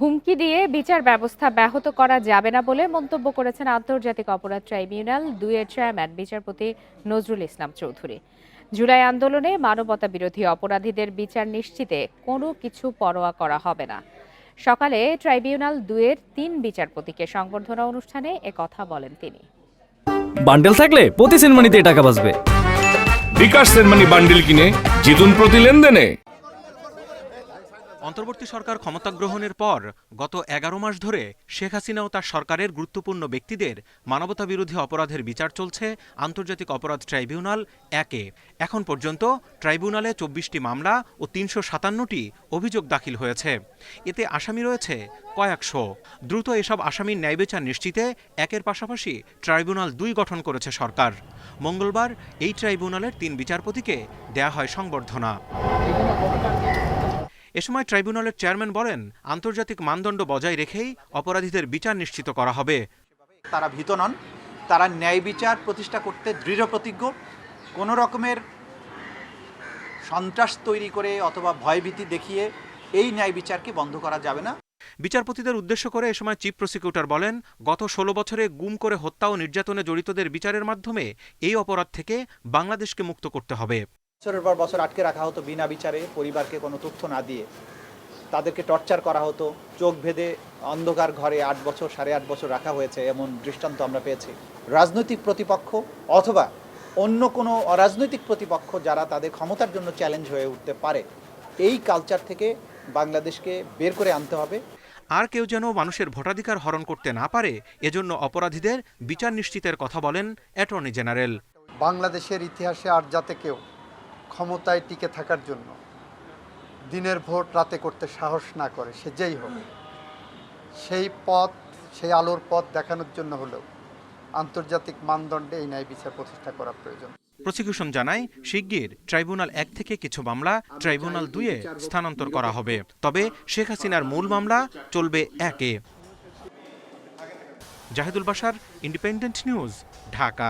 হুমকি দিয়ে বিচার ব্যবস্থা ব্যাহত করা যাবে না বলে মন্তব্য করেছেন আন্তর্জাতিক অপরাধ ট্রাইব্যুনাল দুয়ের চেয়ারম্যান বিচারপতি নজরুল ইসলাম চৌধুরী। জুলাই আন্দোলনে মানবতা বিরোধী অপরাধীদের বিচার নিশ্চিতে কোনো কিছু পরোয়া করা হবে না। সকালে ট্রাইব্যুনাল দুয়ের তিন বিচারপতিকে সংবর্ধনা অনুষ্ঠানে একথা বলেন তিনি। বান্ডেল থাকলে প্রতি সেনমানিতে টাকা বাঁচবে। বিকাশ সেনমানি বান্ডিল কিনে জিতুন প্রতি লেনদেনে। অন্তর্বর্তী সরকার ক্ষমতা গ্রহণের পর গত এগারো মাস ধরে শেখ হাসিনা ও তার সরকারের গুরুত্বপূর্ণ ব্যক্তিদের মানবতা বিরোধী অপরাধের বিচার চলছে, আন্তর্জাতিক অপরাধ ট্রাইব্যুনাল একে। এখন পর্যন্ত ট্রাইব্যুনালে চব্বিশটি মামলা ও তিনশো সাতান্নটি অভিযোগ দাখিল হয়েছে। এতে আসামি রয়েছে কয়েকশো। দ্রুত এসব আসামির ন্যায় বিচার নিশ্চিতে একের পাশাপাশি ট্রাইব্যুনাল দুই গঠন করেছে সরকার। মঙ্গলবার এই ট্রাইব্যুনালের তিন বিচারপতিকে দেয়া হয় সংবর্ধনা। এ সময় ট্রাইব্যুনালের চেয়ারম্যান বলেন আন্তর্জাতিক মানদণ্ড বজায় রেখেই অপরাধীদের বিচার নিশ্চিত করা হবে। তারা ভীত নন। তারা ন্যায় বিচার প্রতিষ্ঠা করতে দৃঢ় প্রতিজ্ঞ। কোনো রকমের সন্ত্রাস তৈরি করে অথবা ভয়ভীতি দেখিয়ে এই ন্যায় বিচারকে বন্ধ করা যাবে না। বিচারপতিদের উদ্দেশ্য করে এ সময় চিফ প্রসিকিউটর বলেন গত ষোলো বছরে গুম করে হত্যা ও নির্যাতনে জড়িতদের বিচারের মাধ্যমে এই অপরাধ থেকে বাংলাদেশকে মুক্ত করতে হবে। বছরের পর বছর আটকে রাখা হতো বিনা বিচারে পরিবারকে কোনো তথ্য না দিয়ে। তাদেরকে টর্চার করা হতো চোখ ভেদে অন্ধকার ঘরে আট বছর সাড়ে আট বছর রাখা হয়েছে এমন দৃষ্টান্ত আমরা পেয়েছি। রাজনৈতিক প্রতিপক্ষ অথবা অন্য কোনো অরাজনৈতিক প্রতিপক্ষ যারা তাদের ক্ষমতার জন্য চ্যালেঞ্জ হয়ে উঠতে পারে এই কালচার থেকে বাংলাদেশকে বের করে আনতে হবে। আর কেউ যেন মানুষের ভোটাধিকার হরণ করতে না পারে এজন্য অপরাধীদের বিচার নিশ্চিতের কথা বলেন অ্যাটর্নি জেনারেল। বাংলাদেশের ইতিহাসে আর যাতে কেউ ক্ষমতায় টিকে থাকার জন্য দিনের ভোট রাতে করতে সাহস না করে, সে যেই হোক, সেই পথ, সেই আলোর পথ দেখানোর জন্য হলেও আন্তর্জাতিক মানদণ্ডে এই ন্যায় বিচার প্রতিষ্ঠা করা প্রয়োজন। প্রসিকিউশন জানায়, শিগগির ট্রাইব্যুনাল এক থেকে কিছু মামলা ট্রাইব্যুনাল দুইয়ে স্থানান্তর করা হবে। তবে শেখ হাসিনার মূল মামলা চলবে একে। জাহিদুল বাসার ইন্ডিপেন্ডেন্ট নিউজ ঢাকা।